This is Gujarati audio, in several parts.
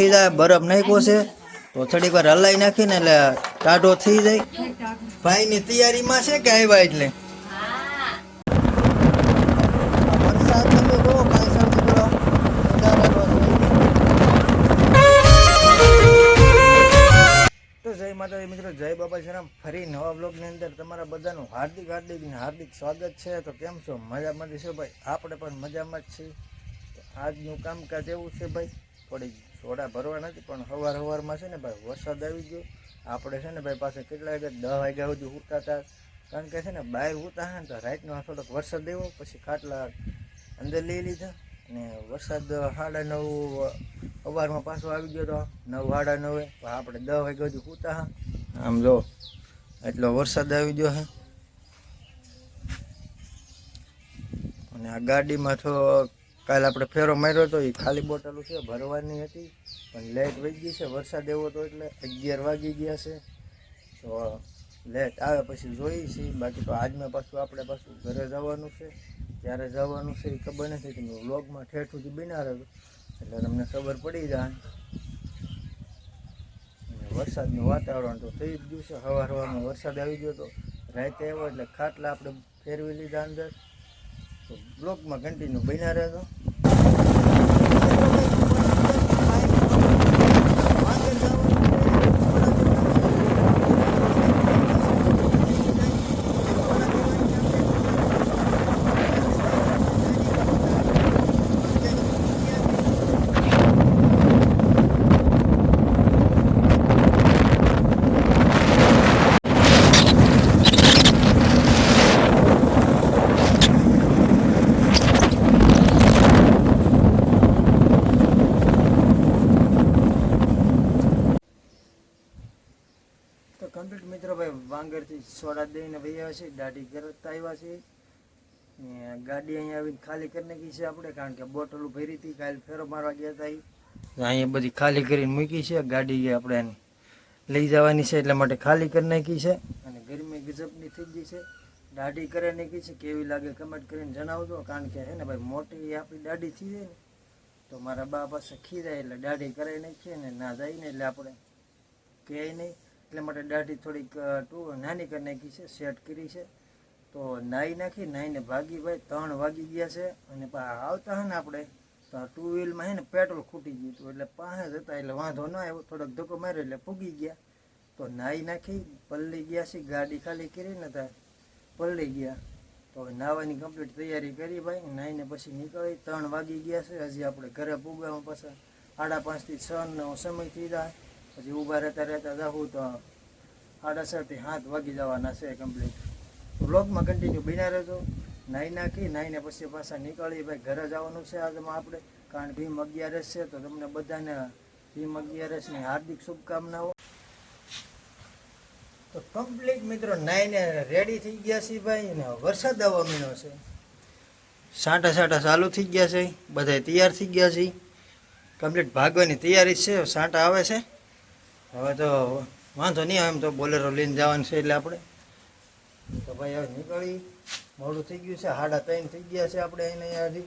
થઈ જાય, બરફ નાખ્યો છે, તો થોડીક વાર હલાઈ નાખીને એટલે ટાઢો થઈ જાય. ભાઈની તૈયારીમાં છે કે આવ્યા એટલે? તો જય માતાજી મિત્રો, જય બાબા શ્રીરામ ફરી નવા બ્લોગની અંદર તમારા બધાનું હાર્દિક હાર્દિક હાર્દિક સ્વાગત છે. તો કેમ છો? મજામાં છો ભાઈ? આપણે પણ મજામાં જ છીએ. આજનું કામકાજ એવું છે ભાઈ થોડી સોડા ભરવા નથી પણ સવાર સવારમાં છે ને ભાઈ વરસાદ આવી ગયો. આપણે છે ને ભાઈ પાસે કેટલા વાગ્યા દસ વાગ્યા સુધી ઉઠતા હતા. કારણ કે છે ને બહાર ઉતા ને તો રાતનો થોડોક વરસાદ આવ્યો, પછી ખાટલા અંદર લઈ લીધા અને વરસાદ સાડા નવ સવારમાં પાછો આવી ગયો તો નવ, સાડા નવે. આપણે દસ વાગ્યા સુધી ઉતા હા આમ જો, એટલો વરસાદ આવી ગયો હા અને આ ગાડીમાં તો કાલે આપણે ફેરો માર્યો હતો એ ખાલી બોટલો છે, ભરવાની હતી, પણ લેટ વહી ગઈ છે, વરસાદ એવો હતો એટલે અગિયાર વાગી ગયા છે. તો લેટ આવે પછી જોઈએ છીએ બાકી તો આજમાં પાછું આપણે પાછું ઘરે જવાનું છે. ક્યારે જવાનું છે એ ખબર નથી તમે વ્લોગમાં ઠેઠ સુધી બિના એટલે તમને ખબર પડી જાય. વરસાદનું વાતાવરણ તો થઈ જ ગયું છે સવાર સવારમાં વરસાદ આવી ગયો તો રાતે આવ્યો એટલે ખાટલા આપણે ફેરવી લીધા અંદર. બ્લોકમાં કન્ટિન્યુ બન્યા રહેતો તો કમ્પ્લીટ મિત્રો ભાઈ, વાંગરથી સોડા દઈને ભાઈ આવ્યા છે, દાઢી કરતા આવ્યા છે. ગાડી અહીંયા આવીને ખાલી કરી નાખી છે આપણે, કારણ કે બોટલો ભરી હતી, કાલે ફેરો મારવા ગયા હતા. અહીંયા બધી ખાલી કરીને મૂકી છે, ગાડી આપણે લઈ જવાની છે, એટલા માટે ખાલી કરી નાખી છે. અને ગરમી ગજબની થઈ ગઈ છે. દાઢી કરી નાખી છે, કેવી લાગે કમેન્ટ કરીને જણાવજો, કારણ કે હે ને ભાઈ, મોટી આપણી દાઢી થઈ જાય ને, તો મારા બા પાસે ખીરાય એટલે દાઢી કરાવી નાખીએ ને, ના જાય ને એટલે આપણે કહે નહીં. એટલે માટે દાઢી થોડીક અ, ટુ નાની કરી નાખી છે સેટ કરી છે. તો નાહી નાખી નાહીને ભાગી ભાઈ ત્રણ વાગી ગયા છે અને પા આવતા હે ને આપણે તો ટુ વ્હીલમાં હે ને પેટ્રોલ ખૂટી ગયું હતું એટલે પાસે જતા એટલે વાંધો ન આવ્યો થોડોક ધક્કો માર્યો એટલે પૂગી ગયા. તો નાહી નાખી પલ્લી ગયા છે ગાડી ખાલી કરી ને ત્યાં પલળી ગયા. તો હવે નાહવાની કમ્પ્લીટ તૈયારી કરી ભાઈ નાહીને પછી નીકળી ત્રણ વાગી ગયા છે હજી આપણે ઘરે પૂગવામાં પાછા. સાડા પાંચથી છ નો સમય થઈ જાય પછી ઊભા રહેતા રહેતા જાઉં તો સાડા હાથ વાગી જવાના છે કમ્પ્લીટ બ્લોગમાં કન્ટિન્યુ બિના રહેજો. નાહી નાખી નાહીને પછી પાછા નીકળી ભાઈ ઘરે જવાનું છે આજમાં આપણે. કારણ ભીમ અગિયારસ છે તો તમને બધાને ભીમ અગિયારસની હાર્દિક શુભકામનાઓ. તો કમ્પ્લીટ મિત્રો, નાઈને રેડી થઈ ગયા છે ભાઈ ને વરસાદ આવવા મીનો છે. સાંટા સાંટા ચાલુ થઈ ગયા છે. બધા તૈયાર થઈ ગયા છે. કમ્પ્લીટ ભાગવાની તૈયારી છે. સાંટા આવે છે. હવે તો વાંધો નહીં એમ તો બોલેરો લઈને જવાનું છે એટલે આપણે. તો ભાઈ હવે નીકળી. મોડું થઈ ગયું છે, સાડા ત્રણ થઈ ગયા છે આપણે એને હજી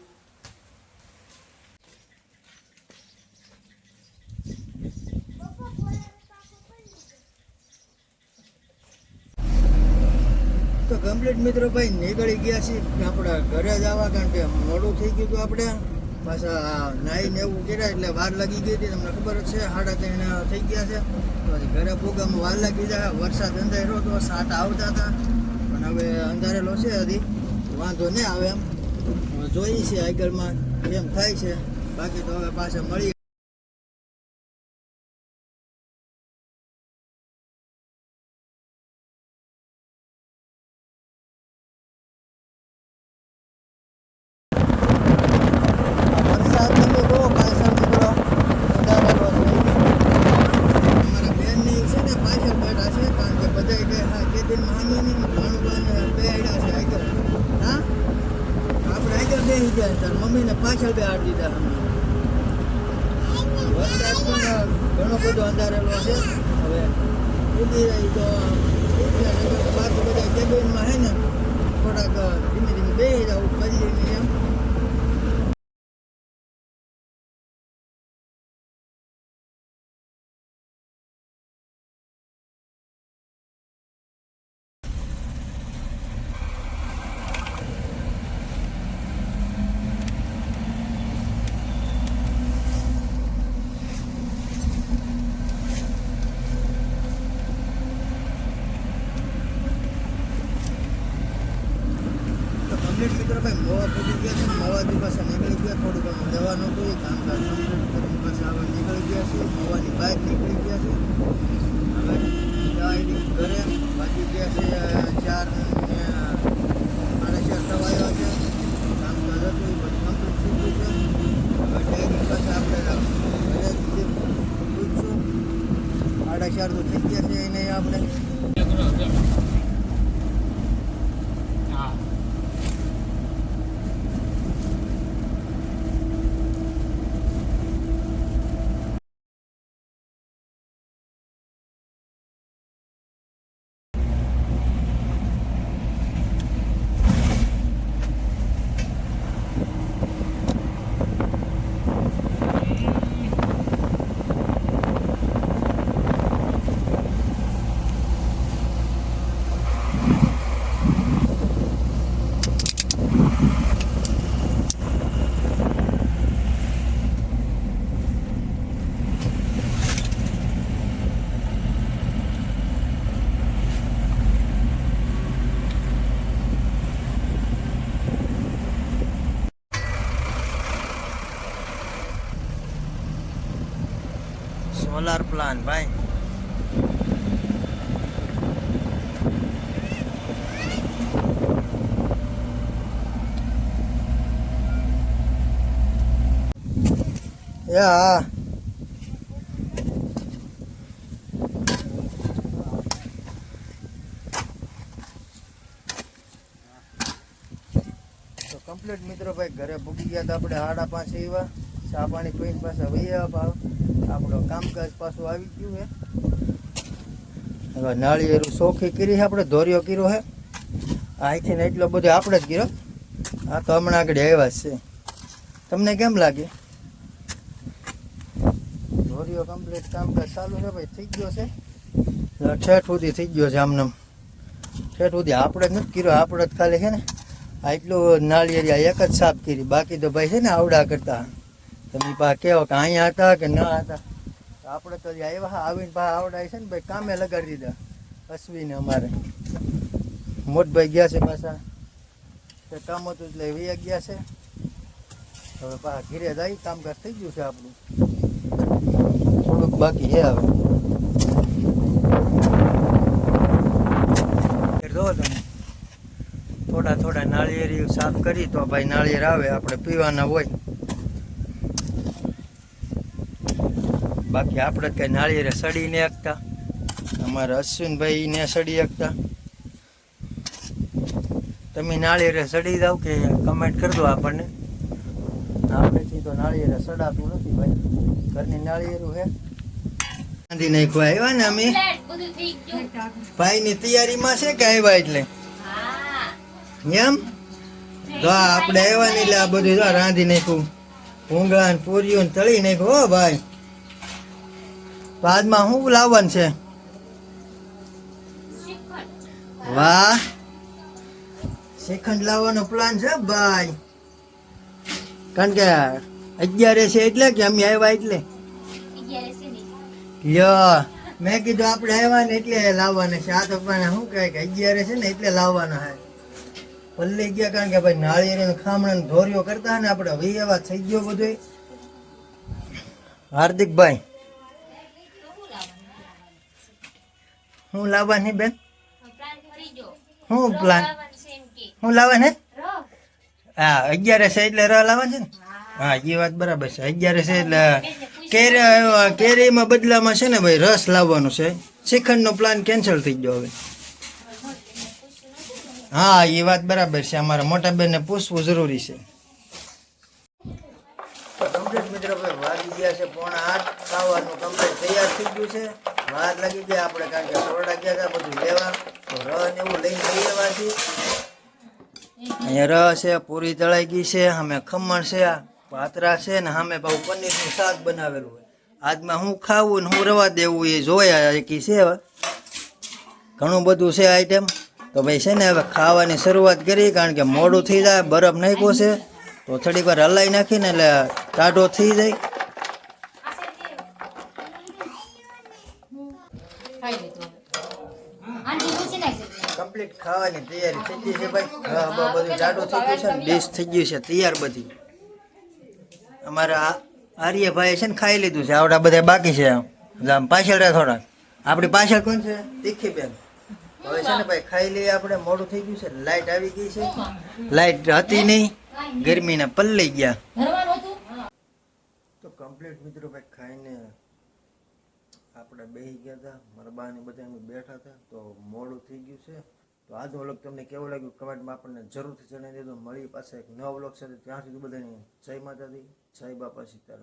તો કમ્પ્લીટ મિત્રો ભાઈ, નીકળી ગયા છીએ આપણા ઘરે જવા કારણ કે મોડું થઈ ગયું હતું આપણે. પાછા નાઈને એવું કર્યા એટલે વાર લાગી ગઈ હતી. તમને ખબર જ છે સાડા ત્રણ થઈ ગયા છે. તો ઘરે પોગામાં વાર લાગી જાય. વરસાદ અંધારો તો સાત આવતા હતા. પણ હવે અંધારેલો છે હજી. વાંધો નહીં આવે એમ. જોઈએ છીએ આગળમાં કેમ થાય છે. બાકી તો હવે પાછા મળી વરસાદ તમે જુઓ પાછળ મિત્રો વધારેલો છે અમારા બેનની છે ને પાછળ બેઠા છે કારણ કે બધાય કે હા કેબિનમાં હામી નહીં ભાણુભાઈને બે આડ્યા છે આગળ હા આપણે આગળ બેસી ગયા તાર મમ્મીને પાછળ બે હાડ દીધા અમે વરસાદ પણ ઘણો બધો અંધારેલો છે હવે ઉડી રહી તો બાકી બધા કેબિનમાં છે ને, થોડાક ધીમે ધીમે બેસી જાવ પલ્લીને એમ. બહાર નીકળી ગયા છે. હવે ઘરે બાકી ગયા છે ચાર ને સાડા ચાર થવા આવ્યા છે કામ તો હતું એ બધું કમ્પ્લીટ થઈ ગયું છે હવે ડાયરી પાસે આપણે ઘરે જ પૂછશું સાડા ચાર તો થઈ ગયા છે એને આપણે સોલાર પ્લાન ભાઈ તો કમ્પ્લીટ મિત્રો ભાઈ, ઘરે ભૂગી ગયા તો આપણે સાડા પાસે એવા ચા પાણી પીને પાછા વૈયા ભાવ આપણો કામકાજ પાછું આવી ગયું હે. હવે નાળિયેરું સોખી કરી આપણે, ધોર્યો કર્યો હે. અહીંથી ને એટલો બધો આપણે જ કર્યો. આ તો હમણાં આગળ આવ્યા છે. તમને કેમ લાગે? ધોર્યો કમ્પ્લીટ કામકાજ ચાલુ છે ભાઈ, થઈ ગયો છે. ઠેઠ સુધી થઈ ગયો છે આમને ઠેઠ સુધી આપણે જ નથી કર્યો, આપણે જ ખાલી છે ને. આ એટલું નાળિયેરી એક જ સાફ કરી. બાકી તો ભાઈ છે ને આવડા કરતા. તમે પા કેવો કે અહીંયા હતા કે ના હતા? આપણે તો આવ્યા આવીને પા આવડાય છે ને ભાઈ, કામે લગાડી દીધા, અશ્વિને અમારે. મોટભાઈ ગયા છે પાછા. તે કામ હતું એટલે વૈયા ગયા છે. હવે પા ઘીરે જાય, કામકાજ થઈ ગયું છે આપણું. થોડુંક બાકી છે હવે. જો તમે, થોડા થોડા નાળિયેરી સાફ કરી તો ભાઈ નાળિયેર આવે, આપણે પીવાના હોય. બાકી આપણે ત્યાં નાળિયેરે સડી એકતા. અમારા અશ્વિનભાઈ ને સડી એકતા. તમે નાળિયેરે સડી જાવ કે કમેન્ટ કરી દો આપણને. આપણેથી તો નાળિયેરે સડાતું નથી ભાઈ. ઘરની નાળિયેરું હે. ગાંધી નાખ્યું આવ્યા ને અમે? બધું ભાઈની તૈયારીમાં છે કે આવ્યા એટલે? એમ? તો આ આપણે આવ્યા ને એટલે આ બધું જો રાંધી નાખ્યું. ભૂંગળા ને પૂરીઓ ને તળી નાખ્યું હો ભાઈ. આજમાં શું લાવવાનું છે? વાહ. શ્રીખંડ લાવવાનો પ્લાન છે ભાઈ. કારણ કે અગિયારે છે એટલે કે અમે આવ્યા એટલે? લ્યો. મેં કીધું આપણે આવ્યા ને એટલે લાવવાના છે. આ તો પણ શું કહે કે અગિયારે છે ને એટલે લાવવાના હે પલ્લી ગયા કારણ કે ભાઈ નાળિયેર ખામણ ધોરીઓ કરતા ને આપણે વૈયાવા થઈ ગયો બધું હાર્દિકભાઈ શું લાવવાનું બેન? હું પ્લાન હું લાવવાની હા અગિયારે છે એટલે રહ લાવવા છે ને? હા. હા એ વાત બરાબર છે. અગિયારે છે એટલે કેરી કેરીમાં બદલામાં છે ને ભાઈ રસ લાવવાનો છે. શ્રીખંડનો પ્લાન કેન્સલ થઈ ગયો હવે. હા એ વાત બરાબર છે. અમારા મોટા બેનને પૂછવું જરૂરી છે કમ્પ્લીટ મિત્રો ભાઈ છે પોણા આઠ. ખાવાનું કમ્પ્લીટ તૈયાર થઈ ગયું છે. વાર લાગી ગયા આપણે કારણ કે સોરડા ગયા હતા, બધું લેવા. તો ને એવું લઈને લઈ લેવાથી અહીંયા રહ છે, પૂરી તળાઈ ગઈ છે અમે ખમણ છે પાતરા છે ને સામે બહુ પનીરનું શાક બનાવેલું હોય. આજમાં હું ખાવું ને હું રવા દેવું એ જોયા કી છે હવે. ઘણું બધું છે આઈટમ તો ભાઈ છે ને હવે ખાવાની શરૂઆત કરી કારણ કે મોડું થઈ જાય, બરફ નાખ્યો છે. તો થોડીક વાર હલાવી નાખીને એટલે ટાઢો થઈ જાય. કમ્પ્લીટ ખાવાની તૈયારી થઈ ગઈ છે ભાઈ. હા બધું જાડું થઈ ગયું છે ને ડીશ થઈ ગયું છે તૈયાર બધી. અમારા આર્યભાઈ છે ને ખાઈ લીધું છે. આવડા બધા બાકી છે આમ. પાછળ રહે થોડા આપણી પાછળ કોણ છે? તીખી બેન. હવે છે ને ભાઈ ખાઈ લઈએ આપણે. મોડું થઈ ગયું છે લાઈટ આવી ગઈ છે. લાઈટ હતી નહીં. ગરમીના પલ્લી ગયા. તો કમ્પ્લીટ મિત્રો ભાઈ ખાઈને આપણે બેસી ગયા હતા. મારા બા ને બધા અમે બેઠા હતા. તો મોડું થઈ ગયું છે. તો આજનો વ્લોગ તમને કેવું લાગ્યું? કમેન્ટમાં આપણને જરૂરથી જણાવી દેજો. મળી પાસે એક નવો વ્લોગ સાથે. ત્યાં સુધી બધાની જય માતાજી, જય બાપા સીતારામ.